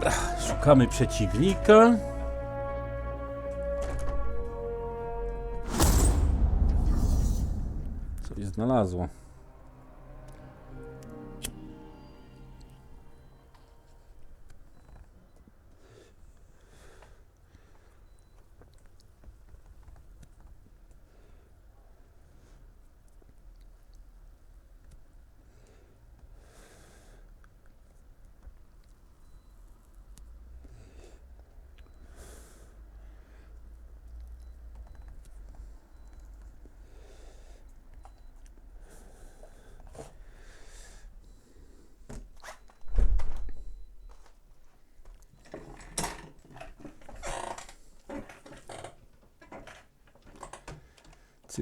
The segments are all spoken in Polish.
Dobra, szukamy przeciwnika. Coś znalazło.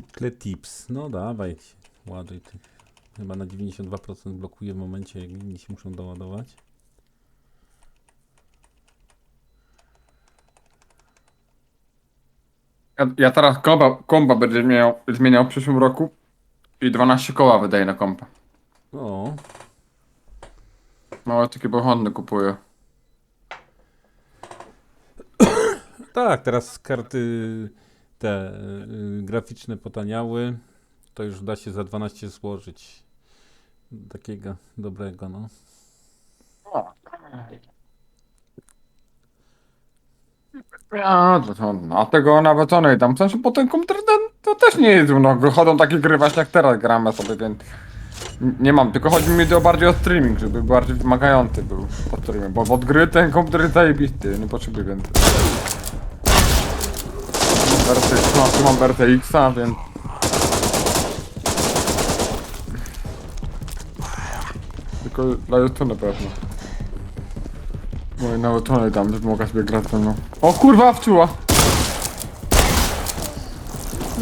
Cykle tips. No dawaj, ładuj tych. Chyba na 92% blokuje w momencie, jak inni się muszą doładować. Ja, ja teraz komba, komba będę zmieniał, zmieniał w przyszłym roku i 12 koła wydaję na kompa. O, Małe takie pochłonne kupuję. tak, teraz karty te y, graficzne potaniały. To już da się za 12 złożyć. Takiego dobrego, no. Ja, to, to, a tego nawet one tam, w sensie po ten komputer ten, to też nie jest, no wychodzą takie gry właśnie jak teraz gramy sobie, więc nie mam, tylko chodzi mi o bardziej o streaming, żeby bardziej wymagający był streamie, bo od gry ten komputer jest zajebisty, nie potrzebuję więcej. RTX, no, tu mam RTX-a, więc... Tylko dla YouTube na pewno. Moje nie dam, żeby mogła sobie grać ze mną. O kurwa, wczuła!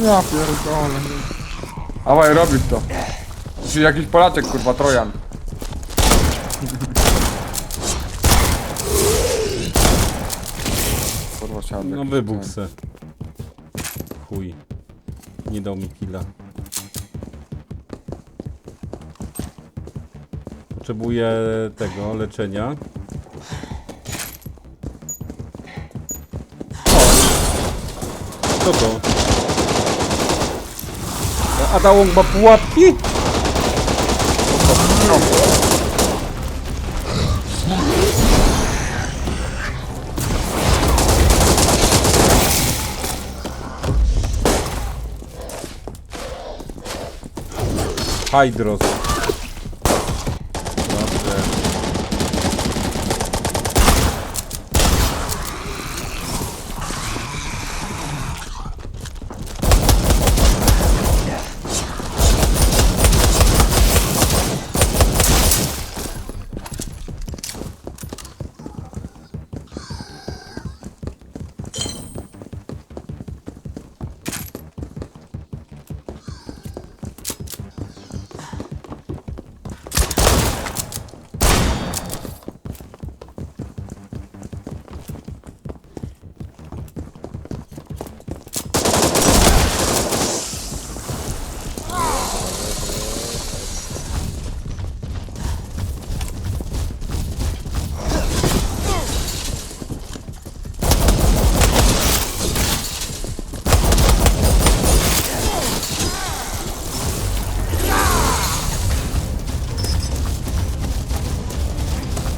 Ja pierdolę. Awaj, robisz to. Czyli jakiś Polaczek, kurwa, Trojan. Kurwa, chciałem No wybuch se. Chuj. Nie dał mi killa. Potrzebuję tego leczenia. Co to? A dało ma pułapki? Hydros.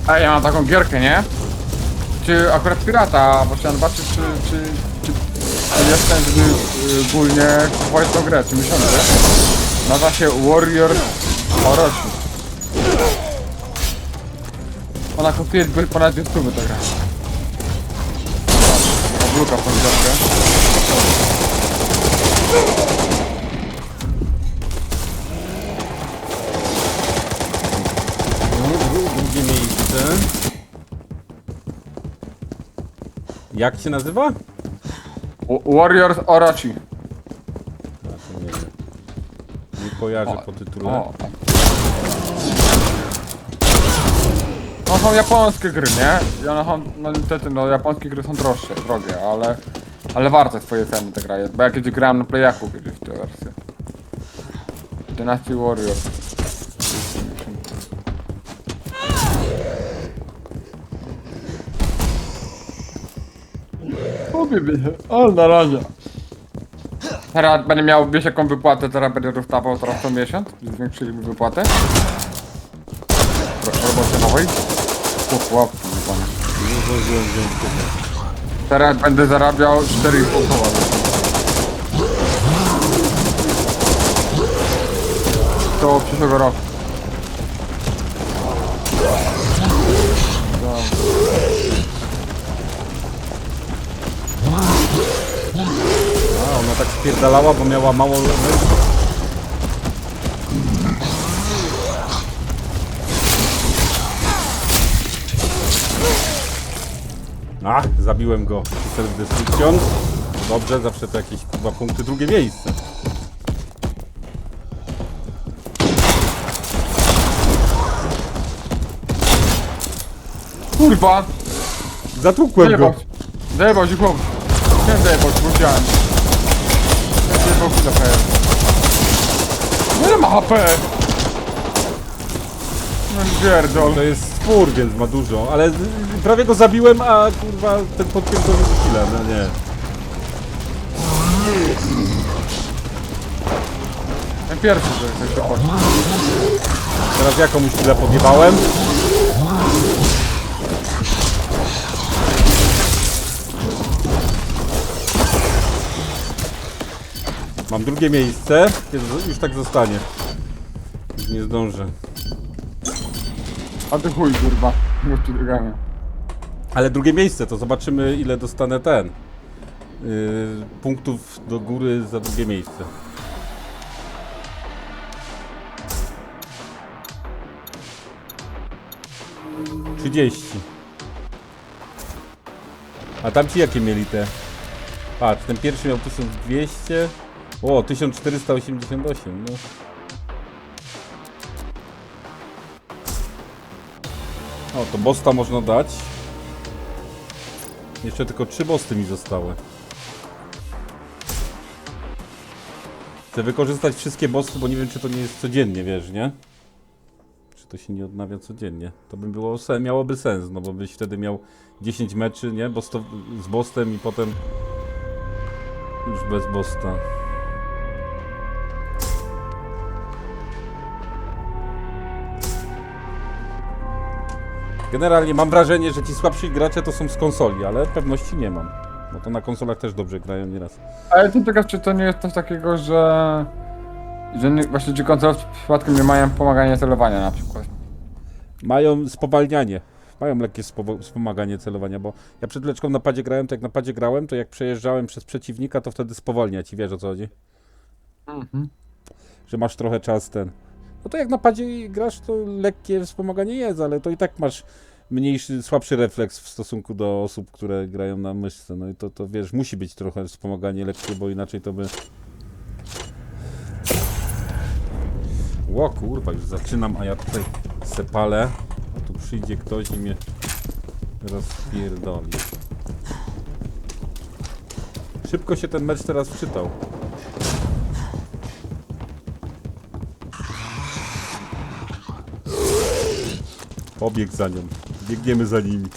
A ja mam taką gierkę, nie? Czy akurat pirata, bo chciałem zobaczyć, czy, czy, czy, czy jest ten, żeby y, ogólnie kupować tą grę, czy miesiące. Nazywa się Warrior Orochi. Ona kosztuje ponad 200 ta gra. Obluka w tą gierkę. Jak się nazywa? W- Warrior Orochi. A, to nie wiem. Nie kojarzę po tytule. O. No są japońskie gry, nie? One są, no niestety, no japońskie gry są droższe, drogie, ale... Ale warte swoje ceny ta gra jest, bo ja kiedyś grałem na Playaku kiedyś w tę wersję. Dynasty Warrior. Lubię mnie. O, na razie. Teraz będę miał, wiesz jaką wypłatę teraz będę dostawał teraz co miesiąc? Zwiększyli mi wypłatę? Ro- Robocie nowej? Chłop, chłop, panie. Tego. Teraz będę zarabiał 4,5 koła. To przyszłego roku. Spierdalała, bo miała mało level. A, zabiłem go. Self-destruction. Dobrze, zawsze to jakieś dwa punkty, drugie miejsce. Kurwa! Zatłukłem go. Zajebał się. Chłop. Zajebał się, bo widziałem. Nie HP. Nie ma HP! No pierdol. To jest spór, więc ma dużo, ale prawie go zabiłem, a kurwa ten potwierdzony killa, no nie. Ten pierwszy, że ktoś to chodzi. Teraz ja komuś tyle podjebałem. Mam drugie miejsce, już tak zostanie. Już nie zdążę. A ty chuj, kurwa. Gościu drogami. Ale drugie miejsce, to zobaczymy ile dostanę ten. Yy, punktów do góry za drugie miejsce. Trzydzieści. A tamci jakie mieli te? Patrz, ten pierwszy miał 1200. O, 1488, no. O, to bosta można dać. Jeszcze tylko trzy bosty mi zostały. Chcę wykorzystać wszystkie bossy, bo nie wiem czy to nie jest codziennie, wiesz, nie? Czy to się nie odnawia codziennie. To by było, miałoby sens, no bo byś wtedy miał 10 meczy, nie? Bosto, z bossem i potem już bez bosta. Generalnie mam wrażenie, że ci słabsi gracze to są z konsoli, ale pewności nie mam. Bo to na konsolach też dobrze grają nieraz. Ale ty ciekaw, czy to nie jest coś takiego, że... Że nie, właśnie ci konsolowi przypadkiem nie mają pomagania celowania na przykład. Mają spowalnianie. Mają lekkie spowo- wspomaganie celowania, bo ja przed leczką na padzie grałem, to jak na padzie grałem, to jak przejeżdżałem przez przeciwnika, to wtedy spowalnia ci, wiesz o co chodzi? Mhm. Że masz trochę czas ten. To jak na padzie grasz, to lekkie wspomaganie jest, ale to i tak masz mniejszy, słabszy refleks w stosunku do osób, które grają na myszce. No i to, to wiesz, musi być trochę wspomaganie lekkie, bo inaczej to by... Ło kurwa, już zaczynam, a ja tutaj sepalę. A tu przyjdzie ktoś i mnie rozpierdoli. Szybko się ten mecz teraz wczytał. Pobiegł za nią. Biegniemy za nimi.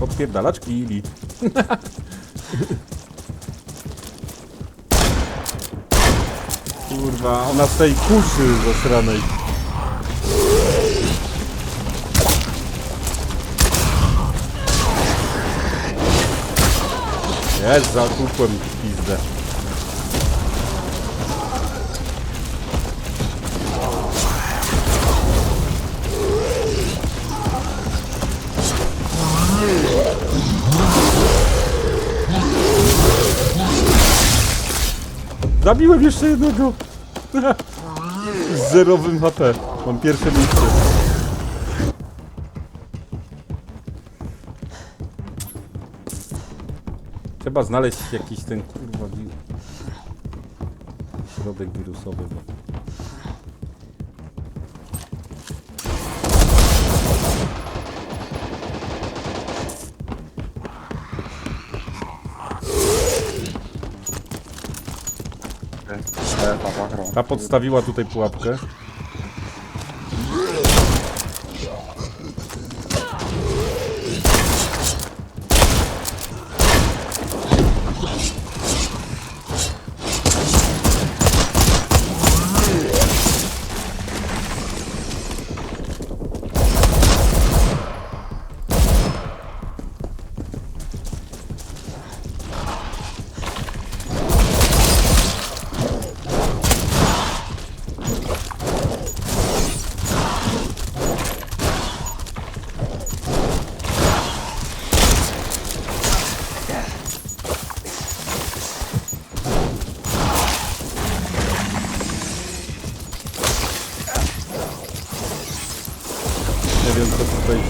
Podpierdalacz kili. Kurwa, ona z tej kuszy zasranej. Jest, zakupłem pizdę. Zabiłem jeszcze jednego! Z zerowym HP. Mam pierwsze miejsce. Trzeba znaleźć jakiś ten kurwa środek wirusowy. Bo... Ta podstawiła tutaj pułapkę.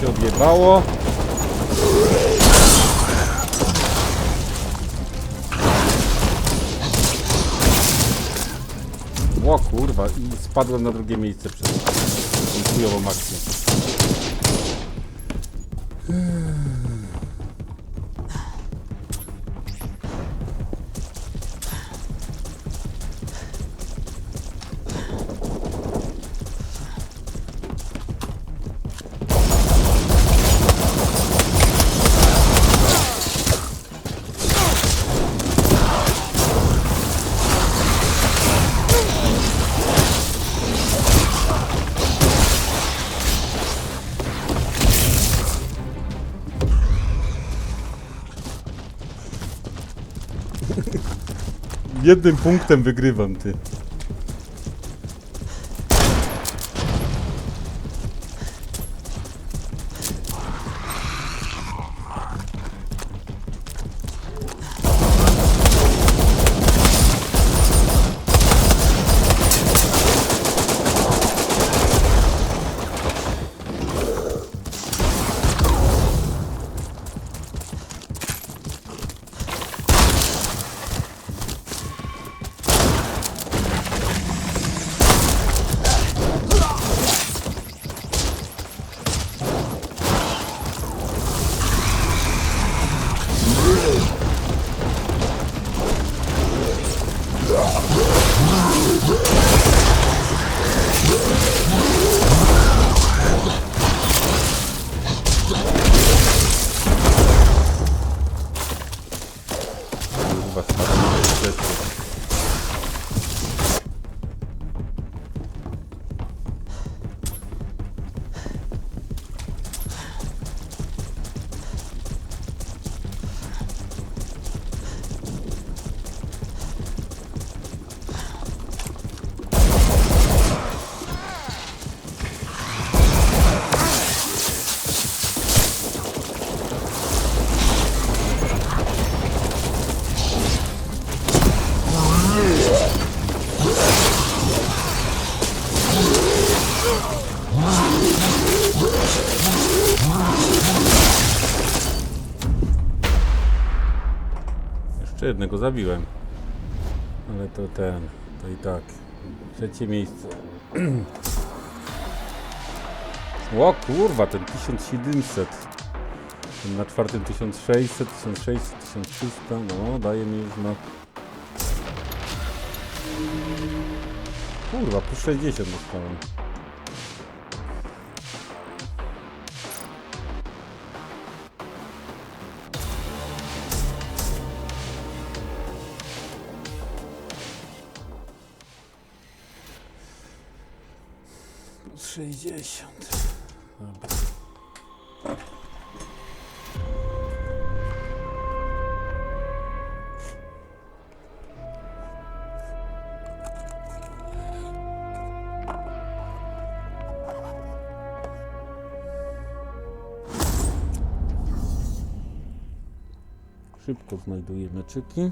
Odjebało. O kurwa, i spadłem na drugie miejsce przez tą chujową akcję. Jednym punktem wygrywam, ty. Jeszcze jednego zabiłem. Ale to ten, to i tak. Trzecie miejsce. O kurwa, ten 1700. Ten na czwartym 1600, 1600, 1300. No, daje mi już na... Kurwa, plus 60 dostałem. 60. Dobra. Szybko znajduję meczyki.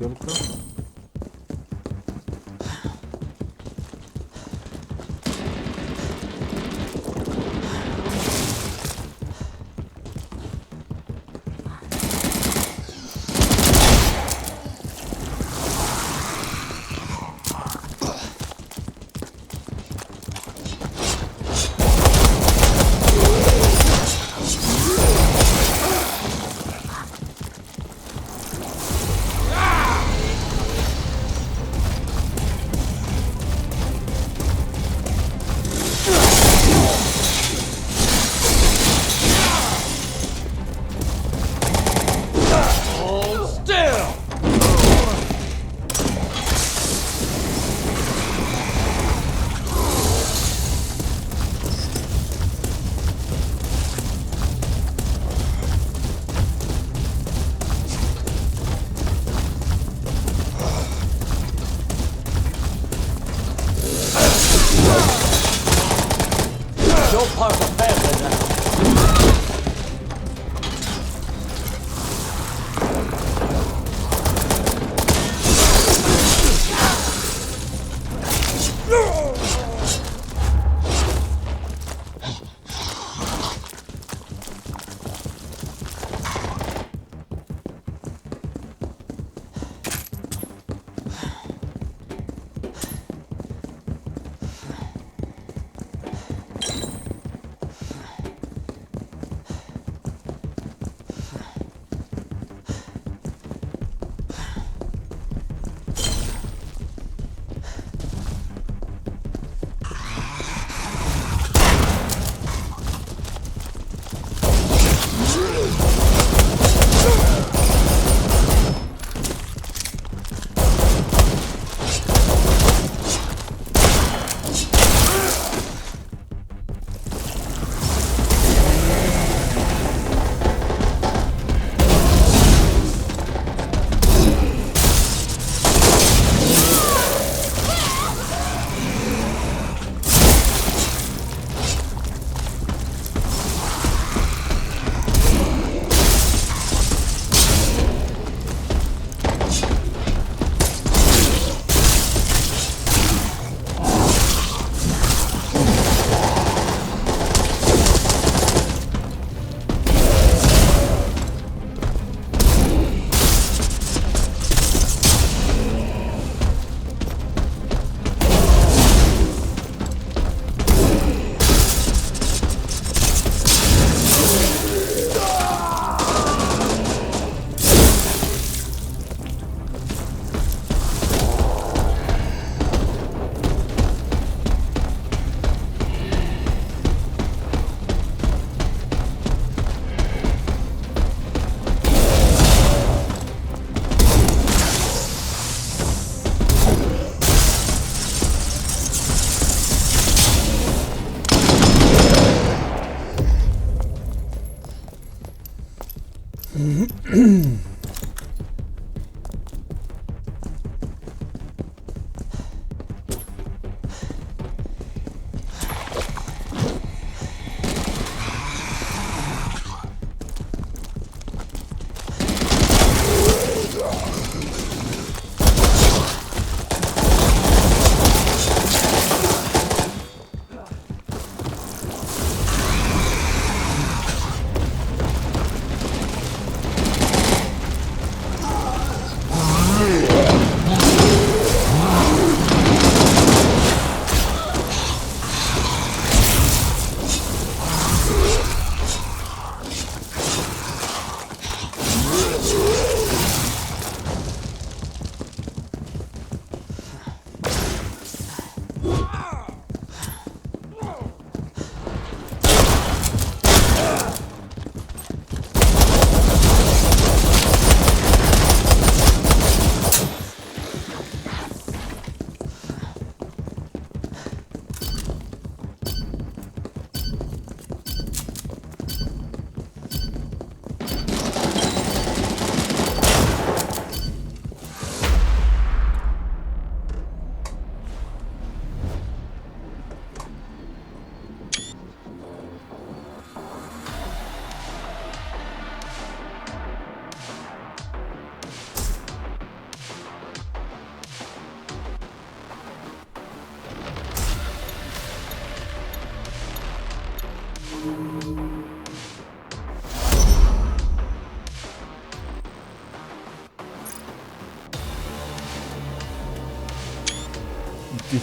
열까?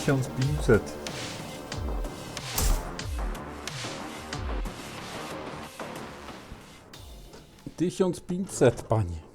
1500. Tysiąc pięćset, panie.